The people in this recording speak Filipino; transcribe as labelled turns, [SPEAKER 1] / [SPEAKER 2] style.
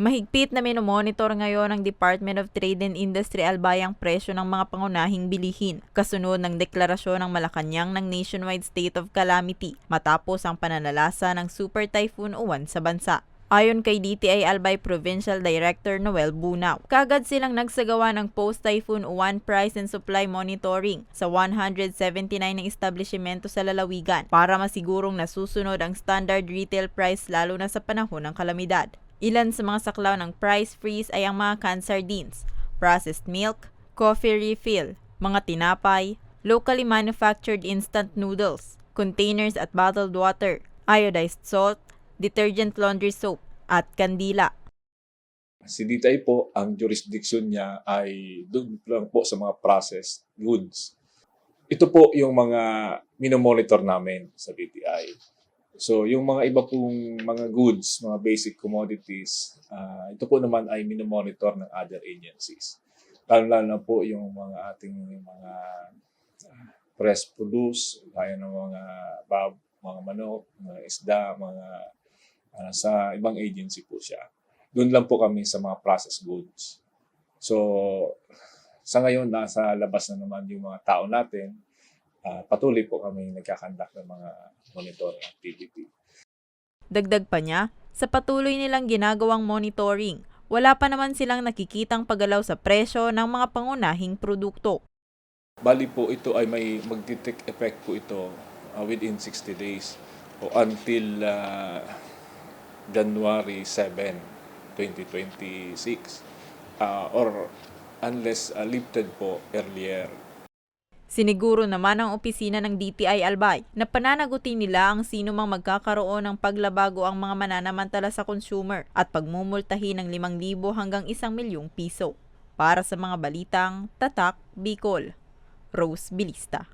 [SPEAKER 1] Mahigpit na minomonitor ngayon ng Department of Trade and Industry Albay ang presyo ng mga pangunahing bilihin, kasunod ng deklarasyon ng Malacanang ng nationwide state of calamity matapos ang pananalasa ng Super Typhoon Uwan sa bansa. Ayon kay DTI Albay Provincial Director Noel Bunaw, kagad silang nagsagawa ng post-typhoon Uwan price and supply monitoring sa 179 ng establishmento sa lalawigan para masigurong nasusunod ang standard retail price lalo na sa panahon ng kalamidad. Ilan sa mga saklaw ng price freeze ay ang mga canned sardines, processed milk, coffee refill, mga tinapay, locally manufactured instant noodles, containers at bottled water, iodized salt, detergent laundry soap, at kandila.
[SPEAKER 2] Si DTI po, ang jurisdiction niya ay doon lang po sa mga processed goods. Ito po yung mga minomonitor namin sa DTI. So, yung mga iba pong mga goods, mga basic commodities, ah, ito po naman ay minomonitor ng other agencies. Lalo-lalo na po yung mga ating mga ah, press produce, gaya ng mga bab, mga manok, mga isda, mga ah, sa ibang agency po siya doon lang po kami sa mga processed goods. So, sa ngayon, nasa labas na naman yung mga tao natin. Ah, patuloy po kami nagkakandak ng mga monitoring activity.
[SPEAKER 1] Dagdag pa niya, sa patuloy nilang ginagawang monitoring, wala pa naman silang nakikitang paggalaw sa presyo ng mga pangunahing produkto.
[SPEAKER 2] Bali po, ito ay may magti-take effect po ito ah, within 60 days o until ah, January 7, 2026 Ah, or unless ah, lifted po earlier
[SPEAKER 1] Siniguro naman ng opisina ng DTI Albay na pananagutin nila ang sino mang magkakaroon ng paglabago ang mga mananamantala sa consumer at pagmumultahin ng 5,000 hanggang 1 milyong piso. Para sa mga balitang Tatak Bicol, Rose Bilista.